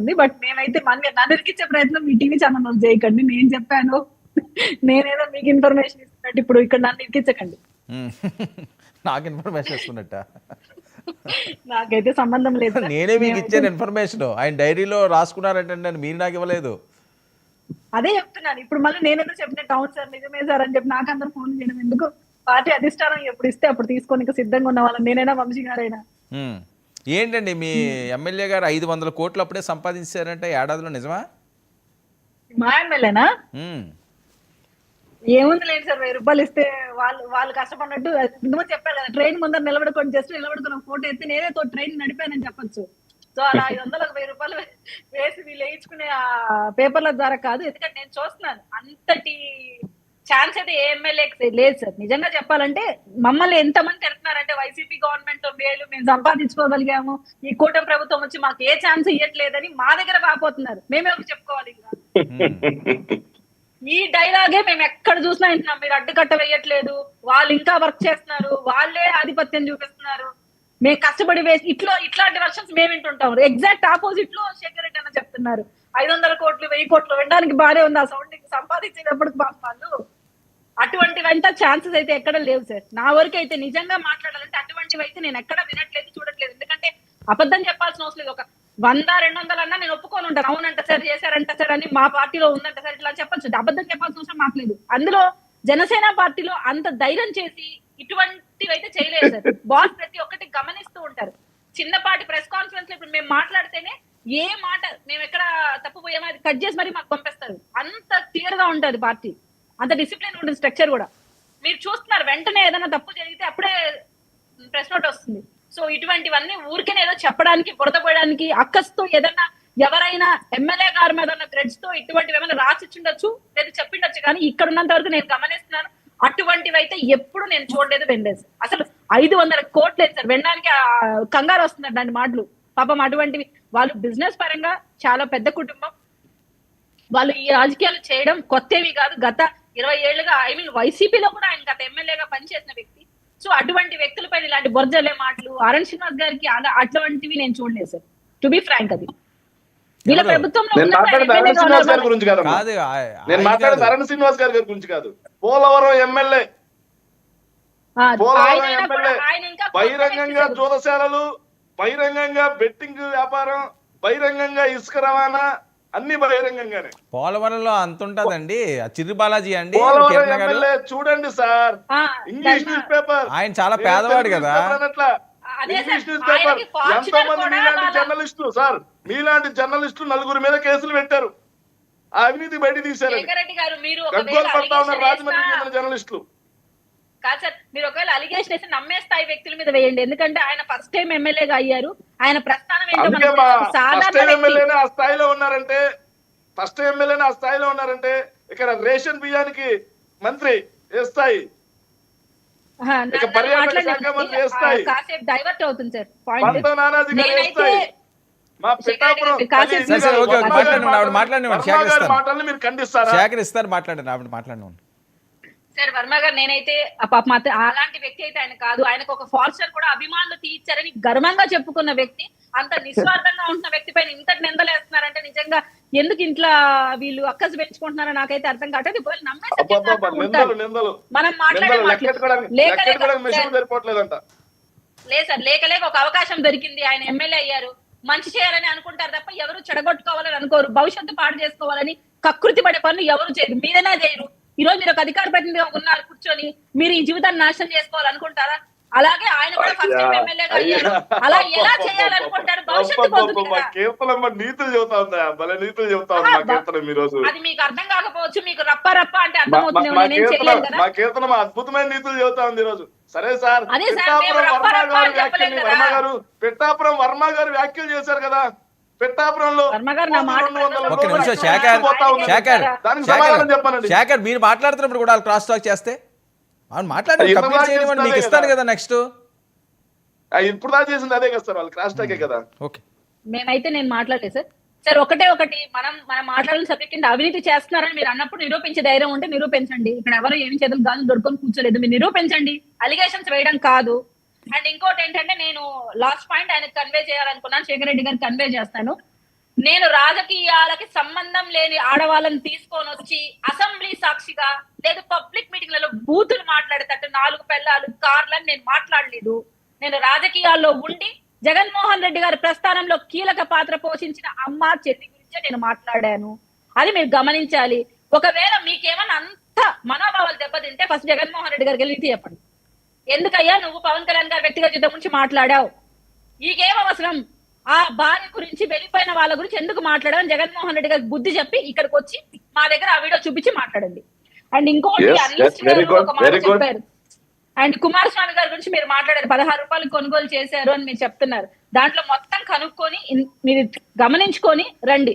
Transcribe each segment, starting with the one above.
ఉంది. బట్ మేమైతే మన నన్ను ఇరికిచ్చే ప్రయత్నం మీ టీవీ ఛానల్ వాళ్ళు చేయకండి. నేను చెప్పాను. నేనేదో మీకు ఇన్ఫర్మేషన్ ఇస్తున్నట్టు ఇప్పుడు ఇక్కడ నన్ను ఇరికించకండి. నాకు ఇన్ఫర్మేషన్ ఇస్తున్నట్ట? నాకైతే సంబంధం లేదు. నేనే మీకు ఇచ్చాను ఇన్ఫర్మేషన్ ఆయన డైరీలో రాసుకున్నారంటే నేను మీరు నాకు ఇవ్వలేదు. అదే చెప్తున్నాను. ఇప్పుడు మళ్ళీ నేనేదో చెప్పినట్టు అవును సార్ నిజమే సార్ అని చెప్పి నాకు అందరు ఫోన్ చేయడం ఎందుకు? పార్టీ అధిష్టానం ఎప్పుడు ఇస్తే అప్పుడు తీసుకొని సిద్ధంగా ఉన్న వాళ్ళని నేనైనా వంశీ గారైనా. ఏంటండి మీ ఎమ్మెల్యే గారు ఐదు వందల కోట్లు అప్పుడే సంపాదించారంటే ఏడాదిలో నిజమా? మా ఎమ్మెల్యేనా. ఏముంది లేదు సార్ వెయ్యి రూపాయలు ఇస్తే వాళ్ళు వాళ్ళు కష్టపడినట్టు ఇందులో చెప్పాను కదా ట్రైన్ ముందర నిలబడుకొని జస్ట్ నిలబడుకున్న ఫోటో ఎత్తి నేనే తో ట్రైన్ నడిపానని చెప్పొచ్చు. సో అలా ఐదు వందలకు వెయ్యి రూపాయలు వేసి వీళ్ళు వేయించుకునే ఆ పేపర్ల ద్వారా కాదు ఎందుకంటే నేను చూస్తున్నాను అంతటి ఛాన్స్ అయితే ఏ ఎమ్మెల్యేకి లేదు సార్. నిజంగా చెప్పాలంటే మమ్మల్ని ఎంతమంది తిడుతున్నారంటే వైసీపీ గవర్నమెంట్ మేలు మేము సంపాదించుకోగలిగాము. ఈ కూటమి ప్రభుత్వం వచ్చి మాకు ఏ ఛాన్స్ ఇవ్వట్లేదని మా దగ్గర వాపోతున్నారు. మేమే ఒక చెప్పుకోవాలి ఈ డైలాగే మేము ఎక్కడ చూసినా వింటున్నాం. మీరు అడ్డుకట్ట వేయట్లేదు. వాళ్ళు ఇంకా వర్క్ చేస్తున్నారు. వాళ్ళే ఆధిపత్యం చూపిస్తున్నారు. మేము కష్టపడి వేసి ఇట్లా ఇట్లాంటి వర్షన్స్ మేము వింటుంటాం. ఎగ్జాక్ట్ ఆపోజిట్లో శేఖర్ రెడ్డి అన్న చెప్తున్నారు. ఐదు వందల కోట్లు వెయ్యి కోట్లు వినడానికి బాగానే ఉంది ఆ సౌండ్ సంపాదించేటప్పుడు పాపం వాళ్ళు అటువంటివి ఛాన్సెస్ అయితే ఎక్కడ లేవు సార్. నా వరకు అయితే నిజంగా మాట్లాడాలంటే అటువంటివి అయితే నేను ఎక్కడ వినట్లేదు చూడట్లేదు. ఎందుకంటే అబద్ధం చెప్పాల్సిన అవసరం లేదు. ఒక వంద రెండు వందలు అన్నా నేను ఒప్పుకొని ఉంటాను. అవునంట సార్ చేశారంట సార్ అని మా పార్టీలో ఉందంట సార్. ఇట్లా చెప్పొచ్చు. అబద్ధం చెప్పాల్సిన అవసరం మాకు లేదు. అందులో జనసేన పార్టీలో అంత ధైర్యం చేసి ఇటువంటి ఇటువంటివి అయితే చేయలేదు సార్. బాస్ ప్రతి ఒక్కటి గమనిస్తూ ఉంటారు. చిన్నపాటి ప్రెస్ కాన్ఫరెన్స్లో ఇప్పుడు మేము మాట్లాడితేనే ఏ మాట మేము ఎక్కడ తప్పిపోయామో అది కట్ చేసి మరి మాకు పంపిస్తారు. అంత క్లియర్గా ఉంటది పార్టీ. అంత డిసిప్లిన్ ఉంటుంది స్ట్రక్చర్ కూడా. మీరు చూస్తున్నారు వెంటనే ఏదైనా తప్పు జరిగితే అప్పుడే ప్రెస్ నోట్ వస్తుంది. సో ఇటువంటివన్నీ ఊరికే ఏదో చెప్పడానికి బురద పోయడానికి అక్కస్తో ఏదన్నా ఎవరైనా ఎమ్మెల్యే గారి మీద ఉన్న గ్రెడ్స్తో ఇటువంటివి ఏమైనా రాసిచ్చుండొచ్చు లేదా చెప్పిండొచ్చు కానీ ఇక్కడ ఉన్నంత వరకు నేను గమనిస్తున్నాను. అటువంటివి అయితే ఎప్పుడు నేను చూడలేదు వినలేదు సార్. అసలు ఐదు వందల కోట్లు లేదు సార్. వినడానికి ఆ కంగారు వస్తున్నారు దాని మాటలు. పాపం అటువంటివి వాళ్ళు బిజినెస్ పరంగా చాలా పెద్ద కుటుంబం. వాళ్ళు ఈ రాజకీయాలు చేయడం కొత్తవి కాదు. గత ఇరవై ఏళ్ళుగా ఐ మీన్ వైసీపీలో కూడా ఆయన గత ఎమ్మెల్యేగా పనిచేసిన వ్యక్తి. సో అటువంటి వ్యక్తులపై ఇలాంటి బొర్జలే మాటలు. అరుణ్ శ్రీనివాస్ గారికి అలా అటువంటివి నేను చూడలేదు సార్. టు బి ఫ్రాంక్ అది. గురించి కాదు నేను కాదు. అరుణ్ శ్రీనివాస్ గారి గారి గురించి కాదు. పోలవరం ఎమ్మెల్యే. ఆ, పోలవరం ఎమ్మెల్యే. బహిరంగంగా. జూదశాలలు బహిరంగంగా బెట్టింగ్ వ్యాపారం బహిరంగంగా ఇసుక రవాణా అన్ని బహిరంగంగానే. పోలవరంలో అంత ఉంటదండి. ఆ చిరు బాలాజీ అండి చూడండి సార్. ఆ, ఇంగ్లీష్ న్యూస్ పేపర్ ఆయన చాలా పేదవాడు కదా. ఇంగ్లీష్ న్యూస్ పేపర్ ఎంతో మంది మీలాంటి జర్నలిస్టులు సార్. మీలాంటి జర్నలిస్టులు నలుగురు మీద కేసులు పెట్టారు. ఆ అవినీతి బయట పడతా ఉన్నారు వేసినా- చెందిన జర్నలిస్టులు. కాదు సార్ మీరు ఒకవేళ అలిగేషన్ వేసి నమ్మే స్థాయి వ్యక్తుల మీద వేయండి. ఎందుకంటే ఆయన ఫస్ట్ టైం ఎమ్మెల్యేగా అయ్యారు. ఆయన ప్రస్థానం ఏంటో ఆ స్థాయిలో ఉన్నారంటే ఫస్ట్ టైం ఎమ్మెల్యేనే ఆ స్థాయిలో ఉన్నారంటే ఇక్కడ రేషన్ బియ్యానికి మంత్రి ఏ స్థాయి? కాసేపు డైవర్ట్ అవుతుంది సార్ పాయింట్ నానాజీ గారు ఏ నేనైతే స్థాయి? సరే, సరే, ఓకే, ఓకే, వర్మ గారి మాట్లాడండి, ఆవిడ సార్ వర్మ నేనైతే ఆ పాప మాత్రం అలాంటి వ్యక్తి అయితే ఆయన కాదు. ఆయనకు ఒక ఫార్చర్ కూడా అభిమానులు తీర్చారని గర్వంగా చెప్పుకున్న వ్యక్తి అంత నిస్వార్థంగా ఉంటున్న వ్యక్తి పైన ఇంతటి నిందలేస్తున్నారంటే నిజంగా ఎందుకు ఇంట్లో వీళ్ళు అక్కసు పెంచుకుంటున్నారో నాకైతే అర్థం కావట్లేదు. మనం మాట్లాడే సార్ లేక లేక ఒక అవకాశం దొరికింది. ఆయన ఎమ్మెల్యే అయ్యారు. మంచి చేయాలని అనుకుంటారు తప్ప ఎవరు చెడగొట్టుకోవాలని అనుకోరు. భవిష్యత్తు పాడు చేసుకోవాలని కకృతి పడే పనులు ఎవరు చేయరు. మీరైనా చేయరు. ఈ రోజు మీరు ఒక అధికార ప్రతినిధిగా ఉన్నారు కూర్చొని మీరు ఈ జీవితాన్ని నాశనం చేసుకోవాలనుకుంటారా? అలాగే ఆయన కూడా ఫస్ట్ టైం ఎమ్మెల్యేగా అయ్యారు. అలా ఎలా చేయాలనుకుంటారు? భవిష్యత్తు పోతుంది మా కదా. కీర్తనమ్మ నీతులు చెబుతా ఉందా? భలే నీతులు చెబుతా ఉంది మా ఆ, కీర్తనం ఈ రోజు అది మీకు అర్థం కాకపోవచ్చు మీకు రప్ప రప్ప అంటే అర్థమవుతుంది మా- మా నేనేం కీర్తన చేయలేను కదా. మా కీర్తన మా అద్భుతమైన నీతులు చెబుతా ఉంది ఈ రోజు సరే సార్ అదే సార్, పిఠాపురం మేము రప్ప వర్మ రప్ప గారు వ్యాఖ్యలు. వర్మ గారు వర్మ గారు వ్యాఖ్యలు చేశారు కదా. శేఖర్ పోతా ఉంది. శేఖర్ దానికి శేఖర్ సమాధానం చెప్పానండి. శేఖర్ మీరు మాట్లాడుతున్నప్పుడు కూడా వాళ్ళు క్రాస్ టాక్ చేస్తే? అవును కంప్లీట్ చేయనివ్వండి మీకు ఇస్తాను కదా. నెక్స్ట్. ఆ, ఇప్పుడు దాకా చేసింది అదే కదా సార్ వాళ్ళు క్రాస్ టాకే కదా. ఓకే. మేమైతే నేను మాట్లాడలేదు సార్. సార్ ఒకటే ఒకటి మనం మనం మాట్లాడిన సబ్జెక్ట్ కింద అవినీతి చేస్తున్నారని మీరు అన్నప్పుడు నిరూపించే ధైర్యం ఉంటే నిరూపించండి. ఇక్కడ ఎవరు ఏమి చేతులు గాజులు దొరుకుని కూర్చోలేదు మీరు నిరూపించండి. అలిగేషన్స్ వేయడం కాదు. అండ్ ఇంకోటి ఏంటంటే నేను లాస్ట్ పాయింట్ ఆయనకు కన్వే చేయాలనుకున్నాను శేఖర్ రెడ్డి గారికి కన్వే చేస్తాను. నేను రాజకీయాలకి సంబంధం లేని ఆడవాళ్ళని తీసుకొని వచ్చి అసెంబ్లీ సాక్షిగా లేదు పబ్లిక్ మీటింగ్లలో బూతులు మాట్లాడేటట్టు నాలుగు పెళ్ళాలు కార్లని నేను మాట్లాడలేదు. నేను రాజకీయాల్లో ఉండి జగన్మోహన్ రెడ్డి గారి ప్రస్థానంలో కీలక పాత్ర పోషించిన అమ్మ చెల్లి గురించే నేను మాట్లాడాను. అది మీరు గమనించాలి. ఒకవేళ మీకేమన్నా అంత మనోభావాలు దెబ్బతింటే ఫస్ట్ జగన్మోహన్ రెడ్డి గారికి వెళ్ళి చెప్పండి ఎందుకయ్యా నువ్వు పవన్ కళ్యాణ్ గారి వ్యక్తిగత జీవితం గురించి మాట్లాడావు? నీకేం అవసరం? ఆ భార్య గురించి వెళ్ళిపోయిన వాళ్ళ గురించి ఎందుకు మాట్లాడడం జగన్మోహన్ రెడ్డి గారికి బుద్ధి చెప్పి ఇక్కడికి వచ్చి మా దగ్గర ఆ వీడియో చూపించి మాట్లాడండి. అండ్ ఇంకోటి గారు. చెప్పారు. అండ్ కుమారస్వామి గారి గురించి మీరు మాట్లాడారు. పదహారు రూపాయలు కొనుగోలు చేశారు అని మీరు చెప్తున్నారు. దాంట్లో మొత్తం కనుక్కొని మీరు గమనించుకొని రండి.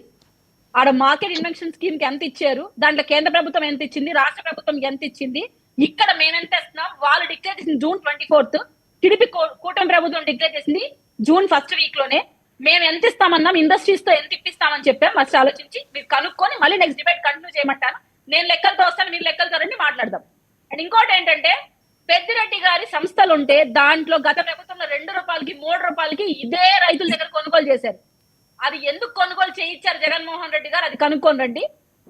ఆడ మార్కెట్ ఇన్వెన్షన్ స్కీమ్కి ఎంత ఇచ్చారు? దాంట్లో కేంద్ర ప్రభుత్వం ఎంత ఇచ్చింది? రాష్ట్ర ప్రభుత్వం ఎంత ఇచ్చింది? ఇక్కడ మేము ఎంత ఇస్తున్నాం? వాళ్ళు డిక్లేర్ చేసింది జూన్ ట్వంటీ ఫోర్త్. టిడిపి కూటమి ప్రభుత్వం డిక్లేర్ చేసింది జూన్ ఫస్ట్ వీక్లోనే మేము ఎంత ఇస్తామన్నాం ఇండస్ట్రీస్తో ఎంత ఇప్పిస్తామని చెప్పాం. మస్తు ఆలోచించి మీరు కనుక్కొని మళ్ళీ నెక్స్ట్ డిబేట్ కంటిన్యూ చేయమంటాను. నేను లెక్కలతో వస్తాను మీరు లెక్కలతో రండి మాట్లాడదాం. అండ్ ఇంకోటి ఏంటంటే పెద్దిరెడ్డి గారి సంస్థలు ఉంటే దాంట్లో గత ప్రభుత్వంలో రెండు రూపాయలకి మూడు రూపాయలకి ఇదే రైతుల దగ్గర కొనుగోలు చేశారు. అది ఎందుకు కొనుగోలు చేయించారు జగన్మోహన్ రెడ్డి గారు? అది కనుక్కొని రండి.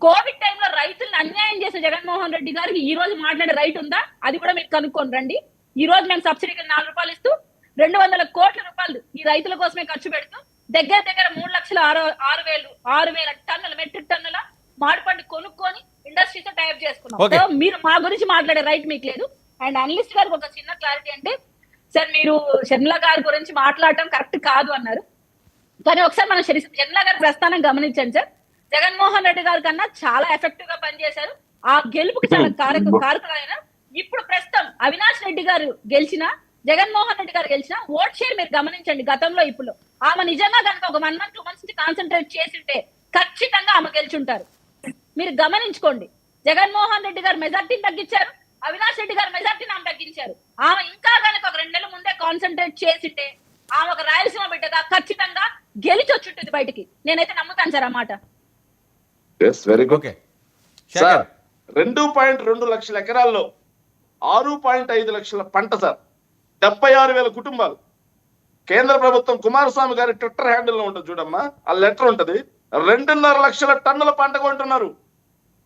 కోవిడ్ టైంలో రైతులను అన్యాయం చేసే జగన్మోహన్ రెడ్డి గారికి ఈ రోజు మాట్లాడే రైట్ ఉందా? అది కూడా మీరు కనుక్కొని రండి. ఈ రోజు మేము సబ్సిడీకి నాలుగు రూపాయలు ఇస్తూ రెండు వందల కోట్ల రూపాయలు ఈ రైతుల కోసమే ఖర్చు పెడుతూ దగ్గర దగ్గర మూడు లక్షల ఆరు ఆరు వేలు ఆరు వేల టన్నుల మెట్రిక్ టన్నుల మామిడిపండు కొనుక్కొని ఇండస్ట్రీతో టైప్ చేసుకున్నాం. మీరు మా గురించి మాట్లాడే రైట్ మీకు లేదు. అండ్ అనలిస్ట్ గారికి ఒక చిన్న క్లారిటీ అంటే సార్ మీరు షర్మిల గారి గురించి మాట్లాడటం కరెక్ట్ కాదు అన్నారు. కానీ ఒకసారి మనం జగన్లా గారి ప్రస్థానం గమనించండి సార్ జగన్మోహన్ రెడ్డి గారి కన్నా చాలా ఎఫెక్టివ్గా పనిచేశారు. ఆ గెలుపుకి చాలా కారక కారకులైన ఇప్పుడు ప్రస్తుతం అవినాష్ రెడ్డి గారు గెలిచిన జగన్మోహన్ రెడ్డి గారు గెలిచిన ఓట్ షేర్ మీరు గమనించండి గతంలో ఇప్పుడు. ఆమె నిజంగా కనుక ఒక వన్ మంత్ టూ మంత్స్ నుంచి కాన్సన్ట్రేట్ చేసింటే ఖచ్చితంగా ఆమె గెలిచుంటారు. మీరు గమనించుకోండి. జగన్మోహన్ రెడ్డి గారు మెజార్టీని తగ్గించారు. అవినాష్ రెడ్డి గారు మెజార్టీని ఆమె తగ్గించారు. ఆమె ఇంకా కనుక ఒక రెండు నెలల ముందే కాన్సన్ట్రేట్ చేసింటే ఆమె ఒక రాయలసీమ బిడ్డగా ఖచ్చితంగా గెలిచి వచ్చుంటుంది బయటికి. నేనైతే నమ్ముతాను సార్ ఆ మాట. Yes very good okay sir రెండు పాయింట్ రెండు లక్షల ఎకరాల్లో ఆరు పాయింట్ ఐదు లక్షల పంట సార్ డెబ్బై ఆరు వేల కుటుంబాలు. కేంద్ర ప్రభుత్వం కుమారస్వామి గారి ట్విట్టర్ హ్యాండిల్లో ఉంటుంది చూడమ్మా. ఆ లెటర్ ఉంటది. రెండున్నర లక్షల టన్నుల పంట కొంటున్నారు.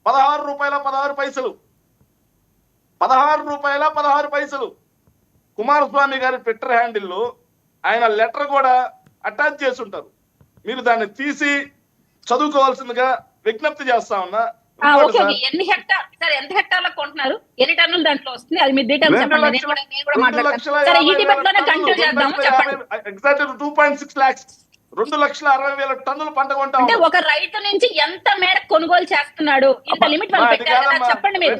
పదహారు రూపాయల పదహారు పైసలు. పదహారు రూపాయల పదహారు పైసలు. కుమారస్వామి గారి ట్విట్టర్ హ్యాండిల్లో ఆయన లెటర్ కూడా అటాచ్ చేసి ఉంటారు. మీరు దాన్ని తీసి చదువుకోవాల్సిందిగా విజ్ఞప్తి చేస్తా ఉన్నా. Okay okay. ఎన్ని హెక్టార్ సార్ ఎంత హెక్టార్లకు కొంటున్నారు? ఎన్ని టన్నులు దాంట్లో వస్తుంది? అది మీ డీటెయిల్స్ చెప్పండి నేను కూడా నేను కూడా మాట్లాడతాను. సరే ఈ డిబేట్లోనే కంటిన్యూ చేద్దాము? చెప్పండి. ఎగ్జాక్ట్ లాక్స్ రెండు లక్షల అరవై వేల టన్నులు పంట కొంటాం అంటే ఒక రైతు నుంచి ఎంత మేర కొనుగోలు చేస్తున్నాడు? ఇంత లిమిట్ వాళ్ళు పెట్టారు చెప్పండి మీరు.